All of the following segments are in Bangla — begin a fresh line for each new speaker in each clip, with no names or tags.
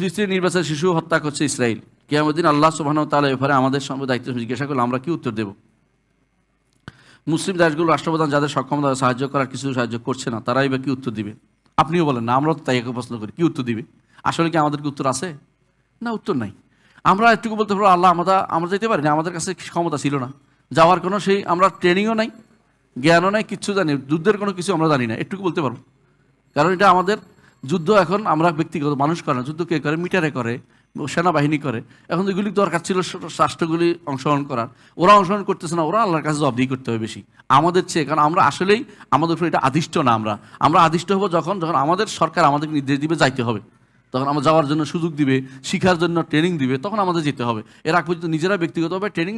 ফিলিস্তিনি নির্বাচন শিশু হত্যা করছে ইসরায়েল। কিয়ামুদ্দিন আল্লাহ সুবাহ তালা এফারে আমাদের সঙ্গে দায়িত্ব জিজ্ঞাসা করলে, আমরা কি উত্তর দেব? মুসলিম দেশগুলো রাষ্ট্রপ্রধান যাদের সক্ষমতা সাহায্য করার কিছু সাহায্য করছে না, তারাই বা কি উত্তর দিবে? আপনিও বলেন, না, আমরাও তো তাই একে প্রশ্ন করি, কি উত্তর দিবে? আসলে কি আমাদের কি উত্তর আছে? না, উত্তর নাই। আমরা একটুকু বলতে পারব, আল্লাহ আমরা আমরা যেতে পারি না আমাদের কাছে ক্ষমতা ছিল না। যাওয়ার কোনো সেই, আমরা ট্রেনিংও নাই, জ্ঞানও নাই, কিচ্ছু জানি, যুদ্ধের কোনো কিছু আমরা জানি না, একটুকু বলতে পারব। কারণ এটা আমাদের যুদ্ধ এখন আমরা ব্যক্তিগত মানুষ করে না। যুদ্ধ কে করে? মিটারে করে, সেনাবাহিনী করে। এখন যেগুলি দরকার ছিল রাষ্ট্রগুলি অংশগ্রহণ করার। ওরা অংশগ্রহণ করতেছে না, ওরা আল্লাহর কাছে জবাবদিহি করতে হবে বেশি। আমাদের চেয়ে, কারণ আমরা আসলেই, আমাদের উপরে এটা আদিষ্ট না আমরা। আমরা আদিষ্ট হব যখন যখন আমাদের সরকার আমাদের নির্দেশ দিবে, যাইতে হবে। তখন আমরা যাওয়ার জন্য সুযোগ দিবে, শিখার জন্য ট্রেনিং দিবে, তখন আমাদের যেতে হবে। এর আগ পর্যন্ত নিজেরা ব্যক্তিগতভাবে ট্রেনিং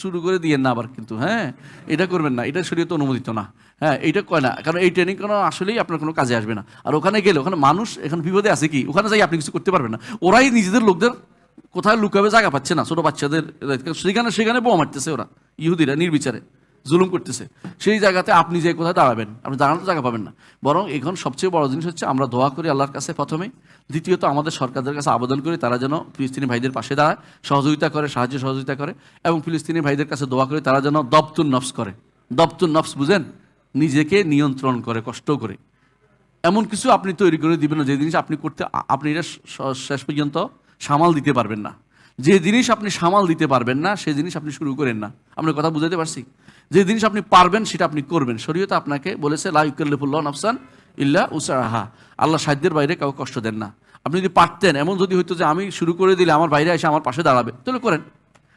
শুরু করে দিয়ে না আবার কিন্তু হ্যাঁ? এটা করবেন না, এটা শরীয়ত অনুমোদিত না হ্যাঁ? এইটা কয় না, কারণ এই ট্রেনিং কোনো আসলেই আপনার কোনো কাজে আসবে না। আর ওখানে গেলে, ওখানে মানুষ এখন বিপদে আছে কি? ওখানে যাই আপনি কিছু করতে পারবেন না। ওরাই নিজেদের লোকদের কোথায় লুকাবে জায়গা পাচ্ছে না, ছোটো বাচ্চাদের, সেখানে সেখানে বোমা মারতেছে ওরা, ইহুদিরা নির্বিচারে। জুলুম করতেছে। সেই জায়গাতে আপনি যে কোথায় দাঁড়াবেন, আপনি দাঁড়ানোর জায়গা পাবেন না। বরং এখন সবচেয়ে বড় জিনিস হচ্ছে আমরা দোয়া করি আল্লাহর কাছে প্রথমে। দ্বিতীয়ত আমাদের সরকারদের কাছে আবেদন করি তারা যেন ফিলিস্তিনি ভাইদের পাশে দাঁড়ায়, সহযোগিতা করে, সাহায্য সহযোগিতা করে এবং ফিলিস্তিনি ভাইদের কাছে দোয়া করি তারা যেন দপ্তুন নফস করে। দপ্তুন নফস বুঝেন? নিজেকে নিয়ন্ত্রণ করে, কষ্ট করে। এমন কিছু আপনি তৈরি করে দিবেন না, যে জিনিস আপনি করতে, আপনি এটা শেষ পর্যন্ত সামাল দিতে পারবেন না। যে জিনিস আপনি সামাল দিতে পারবেন না সেই জিনিস আপনি শুরু করেন না। আপনার কথা বুঝাতে পারছি? যে জিনিস আপনি পারবেন, সেটা আপনি করবেন। শরীয়তে আপনাকে বলেছে লাইকুল্লাহ আফসান ইল্লা উসারাহা আল্লাহ সাধ্যের বাইরে কাউকে কষ্ট দেন না। আপনি যদি পারতেন, এমন যদি হইতো যে আমি শুরু করে দিলে আমার বাইরে এসে আমার পাশে দাঁড়াবে, তাহলে করেন।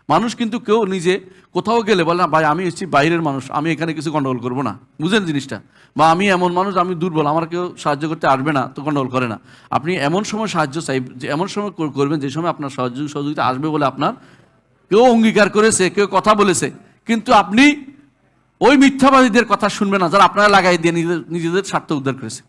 মানুষ কিন্তু কেউ নিজে কোথাও গেলে বলে, না ভাই, আমি এসেছি, বাইরের মানুষ, আমি এখানে কিছু গন্ডগোল করব না। বুঝেন জিনিসটা? বা, আমি এমন মানুষ, আমি দুর্বল, আমার কেউ সাহায্য করতে আসবে না, তো গন্ডগোল করে না। আপনি এমন সময় সাহায্য চাই, যে এমন সময় করবেন যে সময় আপনার সাহায্য, সহযোগিতা আসবে বলে আপনার কেউ অঙ্গীকার করেছে, কেউ কথা বলেছে। কিন্তু আপনি ওই মিথ্যাবাদীদের কথা শুনবেন না, যারা আপনারা লাগাই দিয়ে নিজেদের নিজেদের স্বার্থ উদ্ধার করেছে।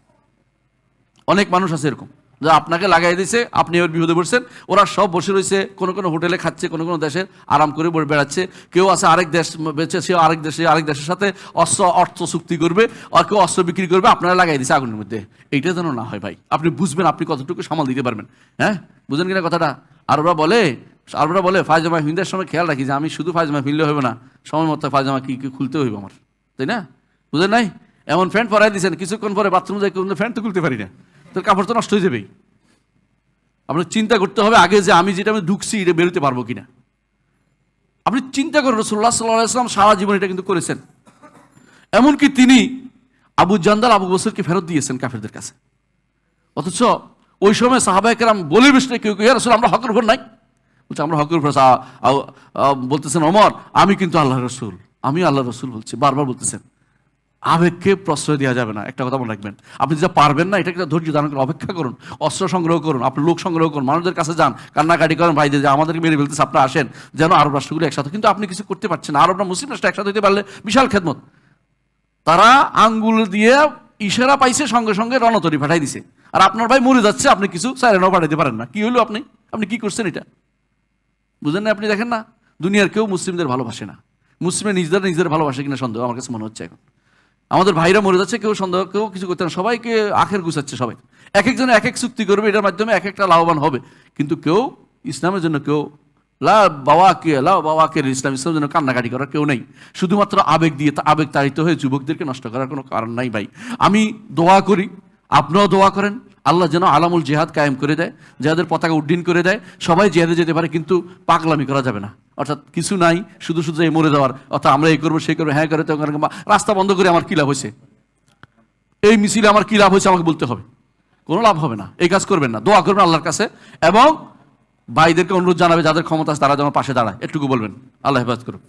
অনেক মানুষ আছে এরকম। যা আপনাকে লাগাই দিয়েছে আপনি এবার বিপদে পড়ছেন। ওরা সব বসে রয়েছে, কোনো কোনো হোটেলে খাচ্ছে, কোনো কোনো দেশে আরাম করে বেড়াচ্ছে। কেউ আছে আরেক দেশ বেঁচে সে আরেক দেশে, আরেক দেশের সাথে অস্ত্র, অর্থ চুক্তি করবে, আর কেউ অস্ত্র বিক্রি করবে, আপনারা লাগাই দিয়েছে আগুনের মধ্যে। এইটা যেন না হয় ভাই। আপনি বুঝবেন, আপনি কতটুকু সামাল দিতে পারবেন। হ্যাঁ? বুঝেন কিনা কথাটা? আর ওরা বলে আর ওরা বলে ফায়জামা হিন্দার সময় খেয়াল রাখি যে আমি শুধু ফায়জামা ফিরলে হবে না, সময় মতো ফায়জামা কি কি খুলতে হইব আমার। তাই না? বুঝেন নাই? এমন ফ্যান পরাই দিয়েছেন কিছুক্ষণ পরে বাথরুম যাই ফ্যান তো খুলতে পারি না। তোর কাপড় তো নষ্ট হয়ে যাবেই। আপনার চিন্তা করতে হবে আগে যে আমি যেটা আমি ঢুকছি, এটা বেরোতে পারব কিনা। আপনি চিন্তা করেন রসুল্লাহ সাল্লাহ ইসলাম সারা জীবন এটা কিন্তু করেছেন। এমনকি তিনি আবু জান্দাল, আবু বসরকে ফেরত দিয়েছেন কাফেরদের কাছে। অথচ ওই সময় সাহাবাহিকেরাম বলে বেশ কেউ কেউ রসুল, আমরা হকের উপর নাই? বলছে, আমরা হকের উপর বলতেছেন অমর আমি কিন্তু আল্লাহ রসুল, আমি আল্লাহ রসুল বলছি। বারবার বলতেছেন। আবেগকে প্রশ্রয় দেওয়া যাবে না। একটা কথা মনে রাখবেন। আপনি যেটা পারবেন না, এটাকে ধৈর্য ধারণ করে অপেক্ষা করুন। অস্ত্র সংগ্রহ করুন আপনি লোক সংগ্রহ করুন, মানুষদের কাছে যান, কান্নাকাটি করেন ভাইদের যে আমাদেরকে মেরে ফেলতেছে, আপনারা আসেন, যেন আরব রাষ্ট্রগুলো একসাথে, কিন্তু আপনি কিছু করতে পারছেন আরবরা মুসলিম রাষ্ট্র একসাথে হতে পারলে বিশাল খেদমত। তারা আঙ্গুল দিয়ে ইশারা পাইছে, সঙ্গে সঙ্গে রণতরি পাঠাই দিছে। আর আপনার ভাই মরে যাচ্ছে, আপনি কিছু সাইরেনও পাঠাইতে পারেন না। কি হলো আপনি? আপনি কি করছেন এটা? বুঝেন না আপনি, দেখেন না। দুনিয়ার কেউ মুসলিমদের ভালোবাসে না। মুসলিমে নিজেদের নিজেদের ভালোবাসে কিনা সন্দেহ, আমার কাছে মনে হচ্ছে এখন। আমাদের ভাইরা মরে যাচ্ছে, কেউ সন্দেহ, কেউ কিছু করতে না। সবাইকে আখের গুছাচ্ছে সবাই। এক একজন এক এক চুক্তি করবে, এটার মাধ্যমে এক একটা লাভবান হবে। কিন্তু কেউ ইসলামের জন্য কেউ, লা বাবা কে লা বাবা কে ইসলাম, ইসলামের জন্য কান্নাকাটি করার কেউ নেই। শুধুমাত্র আবেগ দিয়ে তা, আবেগ তাড়িত হয়ে যুবকদেরকে নষ্ট করার কোনো কারণ নাই ভাই। আমি দোয়া করি, আপনিও দোয়া করেন, আল্লাহ যেন আলামুল জেহাদ কায়েম করে দেয় জেহাদের পতাকা উড্ডীন করে দেয়, সবাই জেহাদে যেতে পারে, কিন্তু পাগলামি করা যাবে না। অর্থাৎ কিছু নাই, শুধু শুধু এই মরে যাওয়ার। অর্থাৎ আমরা এই করব, সেই করব হ্যাঁ করে, তখন রাস্তা বন্ধ করে আমার কী লাভ হয়েছে? এই মিছিলে আমার কী লাভ হয়েছে আমাকে বলতে হবে। কোনো লাভ হবে না। এই কাজ করবেন না। দোয়া করবেন আল্লাহর কাছে এবং ভাইদেরকে অনুরোধ জানাবে, যাদের ক্ষমতা আছে তারা যেন পাশে দাঁড়ায়। এটুকু বলবেন। আল্লাহ হেফাজ করুন